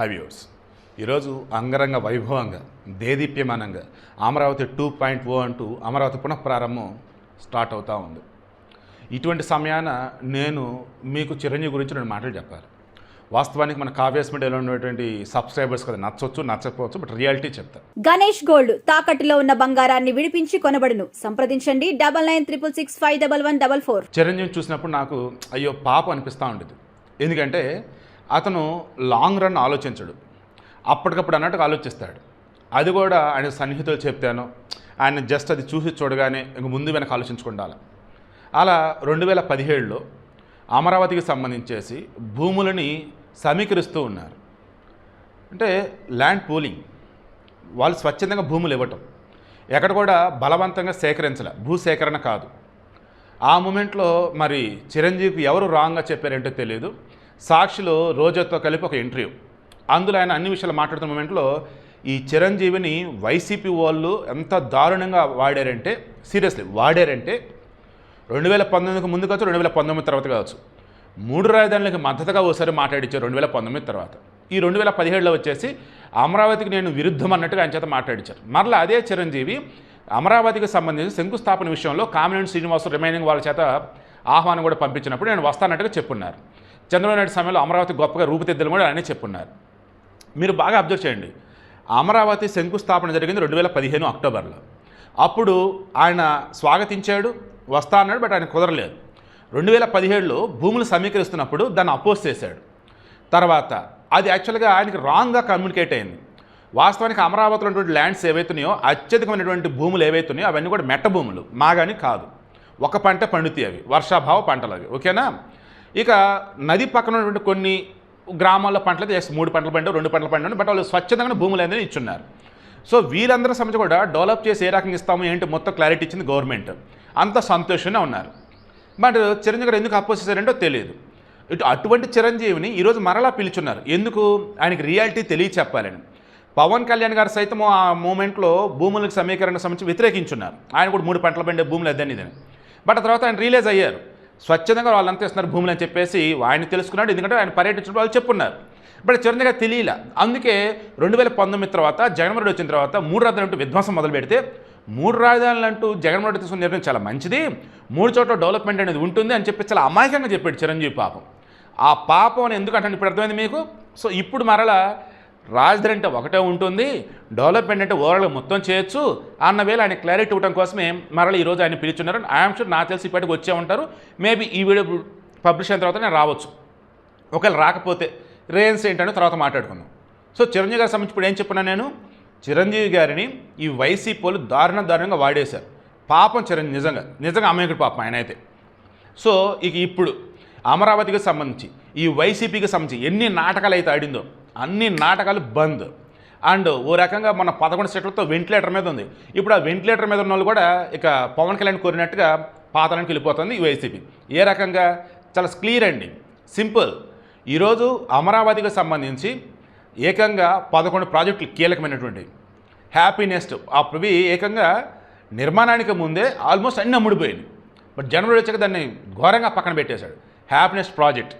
హైవ్యూర్స్ ఈరోజు అంగరంగ వైభవంగా దేదీప్యమానంగా అమరావతి టూ పాయింట్ ఓ అంటూ అమరావతి పునఃప్రారంభం స్టార్ట్ అవుతూ ఉంది. ఇటువంటి సమయాన నేను మీకు చిరంజీవి గురించి రెండు మాటలు చెప్పాలి. వాస్తవానికి మన కావ్యాస్ మీడియాలో ఉన్నటువంటి సబ్స్క్రైబర్స్ కదా నచ్చవచ్చు నచ్చకపోవచ్చు బట్ రియాలిటీ చెప్తా. గణేష్ గోల్డ్ తాకట్టులో ఉన్న బంగారాన్ని విడిపించి కొనబడును. సంప్రదించండి double nine triple six five double one double four. Chiranjeevi చూసినప్పుడు నాకు అయ్యో పాప అనిపిస్తూ ఉండేది. ఎందుకంటే అతను లాంగ్ రన్ ఆలోచించడు. అప్పటికప్పుడు అన్నట్టుగా ఆలోచిస్తాడు. అది కూడా ఆయన సన్నిహితులు చెప్తాను. ఆయన జస్ట్ అది చూసి చూడగానే ఇంక ముందు వెనక ఆలోచించుకుండాలి. అలా రెండు వేల పదిహేడులో అమరావతికి సంబంధించేసి భూములని సమీకరిస్తూ ఉన్నారు. అంటే ల్యాండ్ పూలింగ్. వాళ్ళు స్వచ్ఛందంగా భూములు ఇవ్వటం. ఎక్కడ కూడా బలవంతంగా సేకరించలే. భూ సేకరణ కాదు. ఆ మూమెంట్లో మరి చిరంజీవికి ఎవరు రాంగ్గా చెప్పారంటే తెలియదు సాక్షిలో రోజాతో కలిపి ఒక ఇంటర్వ్యూ. అందులో ఆయన అన్ని విషయాలు మాట్లాడుతున్న మూమెంట్లో ఈ చిరంజీవిని వైసీపీ వాళ్ళు ఎంత దారుణంగా వాడారంటే సీరియస్లీ వాడారంటే రెండు వేల పంతొమ్మిదికి ముందు కావచ్చు రెండు వేల పంతొమ్మిది తర్వాత కావచ్చు మూడు రాజధానులకు మద్దతుగా ఒకసారి మాట్లాడించారు రెండు వేల పంతొమ్మిది తర్వాత. ఈ రెండు వేల పదిహేడులో వచ్చేసి అమరావతికి నేను విరుద్ధం అన్నట్టుగా ఆయన చేత మాట్లాడించారు మరలా అదే చిరంజీవి అమరావతికి సంబంధించి శంకుస్థాపన విషయంలో కామినేని శ్రీనివాసు రిమైనింగ్ వాళ్ళ చేత ఆహ్వానం కూడా పంపించినప్పుడు నేను వస్తానట్టుగా చెప్పున్నారు. చంద్రబాబు నాయుడు సమయంలో అమరావతి గొప్పగా రూపుదిద్దలు కూడా ఆయన చెప్పున్నారు. మీరు బాగా అబ్జర్వ్ చేయండి. అమరావతి శంకుస్థాపన జరిగింది రెండు వేల పదిహేను అక్టోబర్లో. అప్పుడు ఆయన స్వాగతించాడు వస్తా అన్నాడు బట్ ఆయన కుదరలేదు. రెండు వేల పదిహేడులో భూములు సమీకరిస్తున్నప్పుడు దాన్ని అపోజ్ చేశాడు. తర్వాత అది యాక్చువల్గా ఆయనకి రాంగ్గా కమ్యూనికేట్ అయింది. వాస్తవానికి అమరావతిలో ఉన్నటువంటి ల్యాండ్స్ ఏవైతున్నాయో అత్యధికమైనటువంటి భూములు ఏవైతున్నాయో అవన్నీ కూడా మెట్ట భూములు మాగాని కాదు. ఒక పంట పండుతాయి అవి వర్షాభావ పంటలు అవి ఓకేనా? ఇక నది పక్కన ఉన్నటువంటి కొన్ని గ్రామాల్లో పంటలు అయితే మూడు పంటలు పండు రెండు పంటలు పండు బట్ వాళ్ళు స్వచ్ఛందంగా భూములు అనేది ఇచ్చున్నారు. సో వీళ్ళందరూ సంబంధించి కూడా డెవలప్ చేసి ఏ రకంగా ఇస్తాము ఏంటి మొత్తం క్లారిటీ ఇచ్చింది గవర్నమెంట్. అంత సంతోషంగా ఉన్నారు. బట్ చిరంజీవి గారు ఎందుకు అపోజ్ చేశారంటో తెలియదు. ఇటు అటువంటి చిరంజీవిని ఈరోజు మరలా పిలుచున్నారు. ఎందుకు? ఆయనకి రియాలిటీ తెలియ చెప్పాలని. పవన్ కళ్యాణ్ గారు సైతం ఆ మూమెంట్లో భూములకు సమీకరణ సంబంధించి వ్యతిరేకించున్నారు. ఆయన కూడా మూడు పంటలు పండే భూములు అదని ఇదని బట్ ఆ తర్వాత ఆయన రియలైజ్ అయ్యారు. స్వచ్ఛందంగా వాళ్ళంతా ఇస్తున్నారు భూములు అని చెప్పేసి ఆయన తెలుసుకున్నాడు. ఎందుకంటే ఆయన పర్యటించడం వాళ్ళు చెప్పున్నారు. బట్ చిరంజీవి తెలియలే. అందుకే రెండు వేల పంతొమ్మిది తర్వాత జగన్మోహన్ రెడ్డి వచ్చిన తర్వాత మూడు రాజధానులు అంటూ విధ్వంసం మొదలు పెడితే మూడు రాజధానులు అంటూ జగన్మోహన్ రెడ్డి తీసుకున్న నిర్ణయం చాలా మంచిది. మూడు చోట్ల డెవలప్మెంట్ అనేది ఉంటుంది అని చెప్పి చాలా అమాయకంగా చెప్పాడు చిరంజీవి పాపం. ఆ పాపం అని ఎందుకంటే ఇప్పుడు అర్థమైంది మీకు? సో ఇప్పుడు మరలా రాజధాని అంటే ఒకటే ఉంటుంది డెవలప్మెంట్ అంటే ఓవరాల్ మొత్తం చేయొచ్చు అన్న వేళ ఆయన క్లారిటీ ఇవ్వడం కోసమే మరల ఈరోజు ఆయన పిలుచున్నారు. ఐఎమ్ షూర్ నాకు తెలిసి ఇప్పటికి వచ్చే ఉంటారు. మేబీ ఈ వీడియో పబ్లిష్ అయిన తర్వాత నేను రావచ్చు. ఒకవేళ రాకపోతే రేన్స్ ఏంటనే తర్వాత మాట్లాడుకుందాం. సో చిరంజీవి గారికి సంబంధించి ఇప్పుడు ఏం చెప్పినా నేను? చిరంజీవి గారిని ఈ వైసీపీ వాళ్ళు దారుణ దారుణంగా వాడేశారు. పాపం చిరంజీవి నిజంగా నిజంగా అమాయకుడు పాపం ఆయన అయితే సో ఇక ఇప్పుడు అమరావతికి సంబంధించి ఈ వైసీపీకి సంబంధించి ఎన్ని నాటకాలు అయితే ఆడిందో అన్ని నాటకాలు బంద్. అండ్ ఓ రకంగా మన పదకొండు సెట్లతో వెంటిలేటర్ మీద ఉంది. ఇప్పుడు ఆ వెంటిలేటర్ మీద ఉన్న వాళ్ళు కూడా ఇక పవన్ కళ్యాణ్ కోరినట్టుగా పాతానికి వెళ్ళిపోతుంది ఈ వైసీపీ. ఏ రకంగా? చాలా క్లియర్ అండి. సింపుల్. ఈరోజు అమరావతికి సంబంధించి ఏకంగా పదకొండు ప్రాజెక్టులు కీలకమైనటువంటి. హ్యాపీనెస్ట్. అవి ఏకంగా నిర్మాణానికి ముందే ఆల్మోస్ట్ అన్ని అమ్ముడిపోయింది బట్ జనవరి వచ్చాక దాన్ని ఘోరంగా పక్కన పెట్టేశాడు. Happiness project.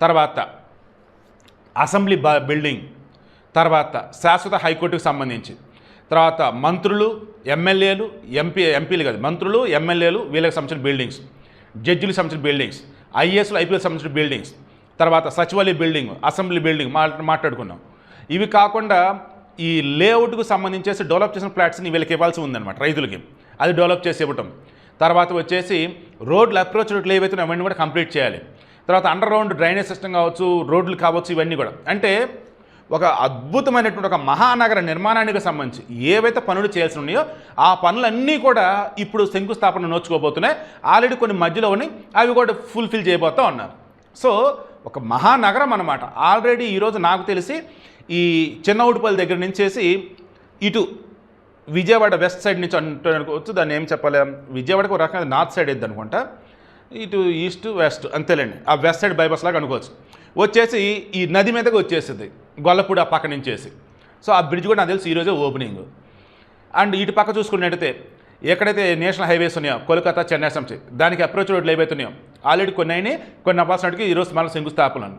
తర్వాత అసెంబ్లీ బిల్డింగ్. తర్వాత శాశ్వత హైకోర్టుకు సంబంధించి. తర్వాత మంత్రులు ఎమ్మెల్యేలు ఎంపీ ఎంపీలు కాదు మంత్రులు ఎమ్మెల్యేలు వీళ్ళకి సంబంధించిన బిల్డింగ్స్. జడ్జిలకు సంబంధించిన బిల్డింగ్స్. ఐఏఎస్లు ఐపీఎల్ సంబంధించిన బిల్డింగ్స్. తర్వాత సచివాలయ బిల్డింగ్ అసెంబ్లీ బిల్డింగ్ మా మాట్లాడుకున్నాం. ఇవి కాకుండా ఈ లేఅవుట్కు సంబంధించేసి డెవలప్ చేసిన ఫ్లాట్స్ని వీళ్ళకి ఇవ్వాల్సి ఉందన్నమాట రైతులకి. అది డెవలప్ చేసి ఇవ్వటం. తర్వాత వచ్చేసి రోడ్లు అప్రోచ్ రోడ్లు ఏవైతే అవన్నీ కూడా కంప్లీట్ చేయాలి. తర్వాత అండర్ గ్రౌండ్ డ్రైనేజ్ సిస్టమ్ కావచ్చు రోడ్లు కావచ్చు ఇవన్నీ కూడా అంటే ఒక అద్భుతమైనటువంటి ఒక మహానగర నిర్మాణానికి సంబంధించి ఏవైతే పనులు చేయాల్సి ఉన్నాయో ఆ పనులన్నీ కూడా ఇప్పుడు శంకుస్థాపన నోచుకోబోతున్నాయి ఆల్రెడీ కొన్ని మధ్యలో ఉన్నాయి అవి కూడా ఫుల్ఫిల్ చేయబోతూ ఉన్నారు సో ఒక మహానగరం అనమాట ఆల్రెడీ ఈరోజు నాకు తెలిసి ఈ చిన్న దగ్గర నుంచేసి ఇటు విజయవాడ వెస్ట్ సైడ్ నుంచి అంటుకోవచ్చు దాన్ని ఏం చెప్పలేం విజయవాడకు ఒక రకంగా నార్త్ సైడ్ ఇద్ది అనుకుంటా ఇటు ఈస్ట్ వెస్ట్ అంతేలేండి. ఆ వెస్ట్ సైడ్ బైపాస్ లాగా అనుకోవచ్చు. వచ్చేసి ఈ నది మీదకి వచ్చేసింది. గొల్లపూడి ఆ పక్క నుంచేసి. సో ఆ బ్రిడ్జ్ కూడా నాకు తెలిసి ఈరోజే ఓపెనింగ్. అండ్ ఇటు పక్క చూసుకున్నట్టయితే ఎక్కడైతే నేషనల్ హైవేస్ ఉన్నాయో కోల్కతా చెన్నై సంచి దానికి అప్రోచ్ రోడ్లు ఏవైతున్నాయో ఆల్రెడీ కొన్ని అయినాయి కొన్ని అవ్వాల్సినట్టుగా ఈరోజు మనం శంకుస్థాపనలు.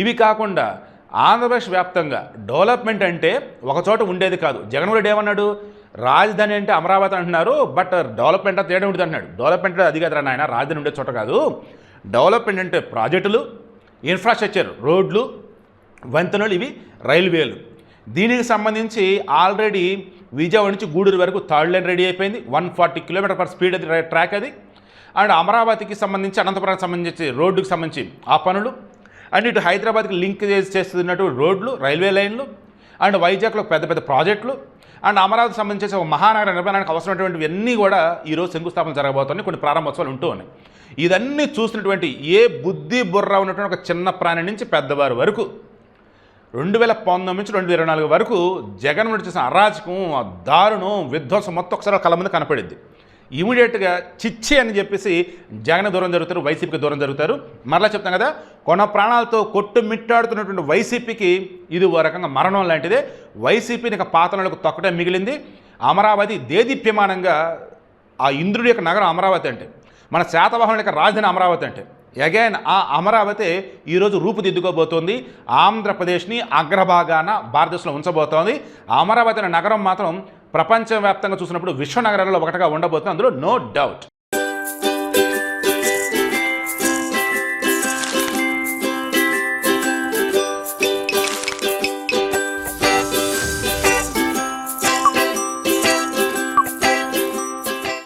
ఇవి కాకుండా ఆంధ్రప్రదేశ్ వ్యాప్తంగా డెవలప్మెంట్ అంటే ఒకచోట ఉండేది కాదు. జగన్మోహన్ రెడ్డి ఏమన్నాడు? రాజధాని అంటే అమరావతి అంటున్నారు బట్ డెవలప్మెంట్ అంతా తేడా ఉంటుంది అంటున్నాడు. డెవలప్మెంట్ అది కదా నాయన రాజధాని ఉండే చోట కాదు. డెవలప్మెంట్ అంటే ప్రాజెక్టులు ఇన్ఫ్రాస్ట్రక్చర్ రోడ్లు వంతెనలు ఇవి రైల్వేలు. దీనికి సంబంధించి ఆల్రెడీ విజయవాడ నుంచి గూడూరు వరకు థర్డ్ లైన్ రెడీ అయిపోయింది. One forty kilometre per speed అది ట్రాక్ అది. అండ్ అమరావతికి సంబంధించి అనంతపురానికి సంబంధించి రోడ్డుకి సంబంధించి ఆ పనులు. అండ్ ఇటు హైదరాబాద్కి లింక్ చేసి చేస్తున్నట్టు రోడ్లు రైల్వే లైన్లు. అండ్ వైజాగ్లో పెద్ద పెద్ద ప్రాజెక్టులు. అండ్ అమరావతికి సంబంధించి ఒక మహానగర నిర్మాణానికి అవసరమైనటువంటివి అన్నీ కూడా ఈరోజు శంకుస్థాపన జరగబోతున్నాయి కొన్ని ప్రారంభోత్సవాలు ఉంటూ ఉన్నాయి. ఇదన్నీ చూసినటువంటి ఏ బుద్ధి బుర్ర ఉన్నటువంటి ఒక చిన్న ప్రాణి నుంచి పెద్దవారు వరకు రెండు వేల పంతొమ్మిది నుంచి రెండు వేల ఇరవై నాలుగు వరకు జగన్ నుండి చేసిన అరాచకం ఆ దారుణం విధ్వంసం మొత్తం ఒకసారి కళ్ళ ముందు కనపడింది. ఇమీడియట్గా చిచ్చి అని చెప్పేసి జగన్ దూరం జరుగుతారు వైసీపీకి దూరం జరుగుతారు. మరలా చెప్తాం కదా కొన ప్రాణాలతో కొట్టుమిట్టాడుతున్నటువంటి వైసీపీకి ఇది ఓ రకంగా మరణం లాంటిదే. వైసీపీని ఇక పాతనలకు తొక్కటే మిగిలింది. అమరావతి దేదీప్యమానంగా ఆ ఇంద్రుడి యొక్క నగరం అమరావతి అంటే మన శాతవాహనుల యొక్క రాజధాని అమరావతి అంటే. అగైన్ ఆ అమరావతి ఈరోజు రూపుదిద్దుకోబోతోంది. ఆంధ్రప్రదేశ్ని అగ్రభాగాన భారతదేశంలో ఉంచబోతోంది. అమరావతి అనే నగరం మాత్రం ప్రపంచవ్యాప్తంగా చూసినప్పుడు విశ్వనగరాలలో ఒకటిగా ఉండబోతుంది. అందులో నో డౌట్